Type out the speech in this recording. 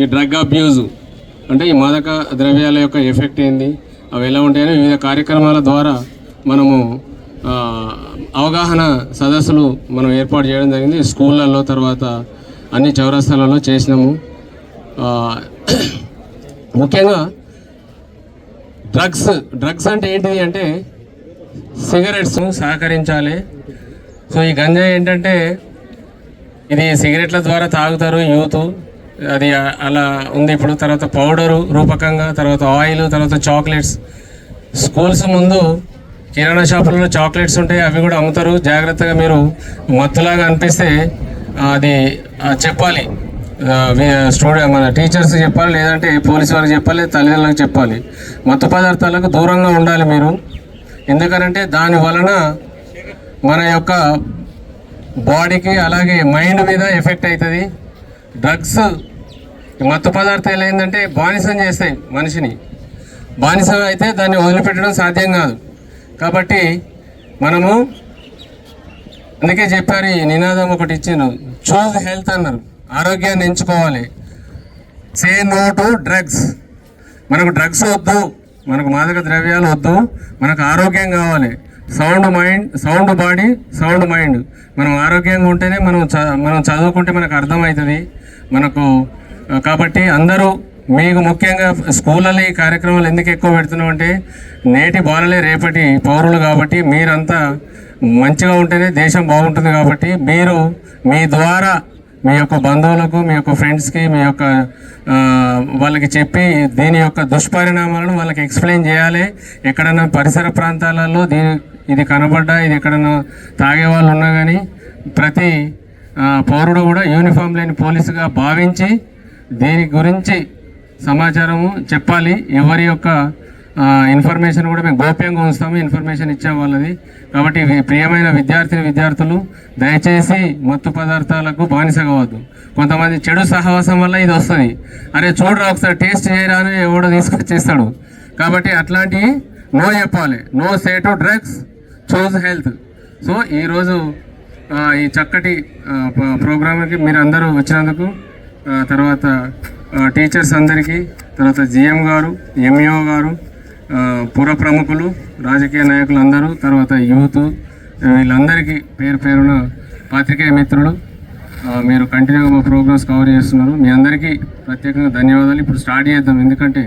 ఈ drug abuse అంటే ఈ మాదక ద్రవ్యాల యొక్క ఎఫెక్ట్ ఏంది? అవి ఎలా ఉంటాయని వివిధ కార్యక్రమాల ద్వారా మనము అవగాహన సదస్సులు మనం ఏర్పాటు చేయడం జరిగింది. స్కూళ్ళల్లో తర్వాత అన్ని చౌరస్తాలలో చేసినాము. ముఖ్యంగా డ్రగ్స్ డ్రగ్స్ అంటే ఏంటిది అంటే సిగరెట్స్ సహకరించాలి. సో ఈ గంజాయి ఏంటంటే ఇది సిగరెట్ల ద్వారా తాగుతారు యూత్. అది అలా ఉంది. ఇప్పుడు తర్వాత పౌడరు రూపకంగా తర్వాత ఆయిల్ తర్వాత చాక్లెట్స్. స్కూల్స్ ముందు కిరాణా షాపులలో చాక్లెట్స్ ఉంటాయి అవి కూడా అమ్ముతారు. జాగ్రత్తగా మీరు మత్తులాగా అనిపిస్తే అది చెప్పాలి. స్టూడెంట్ మన టీచర్స్ చెప్పాలి లేదంటే పోలీసు వాళ్ళకి చెప్పాలి తల్లిదండ్రులకు చెప్పాలి. మత్తు పదార్థాలకు దూరంగా ఉండాలి మీరు. ఎందుకనంటే దాని వలన మన యొక్క బాడీకి అలాగే మైండ్ మీద ఎఫెక్ట్ అవుతుంది డ్రగ్స్ మత్తు పదార్థాలు ఏంటంటే బానిసం చేస్తాయి మనిషిని. బానిసం అయితే దాన్ని వదిలిపెట్టడం సాధ్యం కాదు. కాబట్టి మనము అందుకే చెప్పారు ఈ నినాదం ఒకటి ఇచ్చాను. చూజ్ హెల్త్ అన్నారు. ఆరోగ్యాన్ని ఎంచుకోవాలి. సే నో టు డ్రగ్స్ మనకు డ్రగ్స్ వద్దు మనకు మాదక ద్రవ్యాలు వద్దు మనకు ఆరోగ్యం కావాలి. Sound mind sound body sound mind మనం ఆరోగ్యంగా ఉంటేనే మనం చ- మనం చదువుకుంటే మనకు అర్థమవుతుంది. మనకు కాబట్టి అందరూ మీకు ముఖ్యంగా స్కూళ్ళలో ఈ కార్యక్రమాలు ఎందుకు ఎక్కువ పెడుతున్నాం అంటే నేటి బాలలే రేపటి పౌరులు కాబట్టి మీరంతా మంచిగా ఉంటేనే దేశం బాగుంటుంది కాబట్టి మీరు మీ ద్వారా మీ యొక్క బంధువులకు మీ యొక్క ఫ్రెండ్స్కి మీ యొక్క వాళ్ళకి చెప్పి దీని యొక్క దుష్పరిణామాలను వాళ్ళకి ఎక్స్ప్లెయిన్ చేయాలి. ఎక్కడన్నా పరిసర ప్రాంతాలలో దీని ఇది కనబడ్డా ఇది ఎక్కడన్నా తాగే వాళ్ళు ఉన్నా కానీ ప్రతి పౌరుడు కూడా యూనిఫామ్ లేని పోలీసుగా భావించి దీని గురించి సమాచారము చెప్పాలి. ఎవరి యొక్క ఇన్ఫర్మేషన్ కూడా మేము గోప్యంగా ఉంచుతాము. ఇన్ఫర్మేషన్ ఇచ్చే వాళ్ళది. కాబట్టి ప్రియమైన విద్యార్థిని విద్యార్థులు దయచేసి మత్తు పదార్థాలకు బానిస కావద్దు. కొంతమంది చెడు సహవాసం వల్ల ఇది వస్తుంది. అరే చూడరా ఒకసారి టేస్ట్ చేయరా అని ఎవడో తీసుకొచ్చేస్తాడు. కాబట్టి అట్లాంటివి నో చెప్పాలి. No say to drugs choose health. So ఈరోజు ఈ చక్కటి ప్రోగ్రామ్కి మీరు అందరూ వచ్చినందుకు తర్వాత టీచర్స్ అందరికీ తర్వాత జిఎం గారు ఎంఈఓ గారు పుర ప్రముఖులు రాజకీయ నాయకులు అందరూ తర్వాత యూత్ వీళ్ళందరికీ పేరు పేరున పాత్రికేయ మిత్రులు మీరు కంటిన్యూగా మా ప్రోగ్రామ్స్ కవర్ చేస్తున్నారు. మీ అందరికీ ప్రత్యేకంగా ధన్యవాదాలు. ఇప్పుడు స్టార్ట్ చేద్దాం. ఎందుకంటే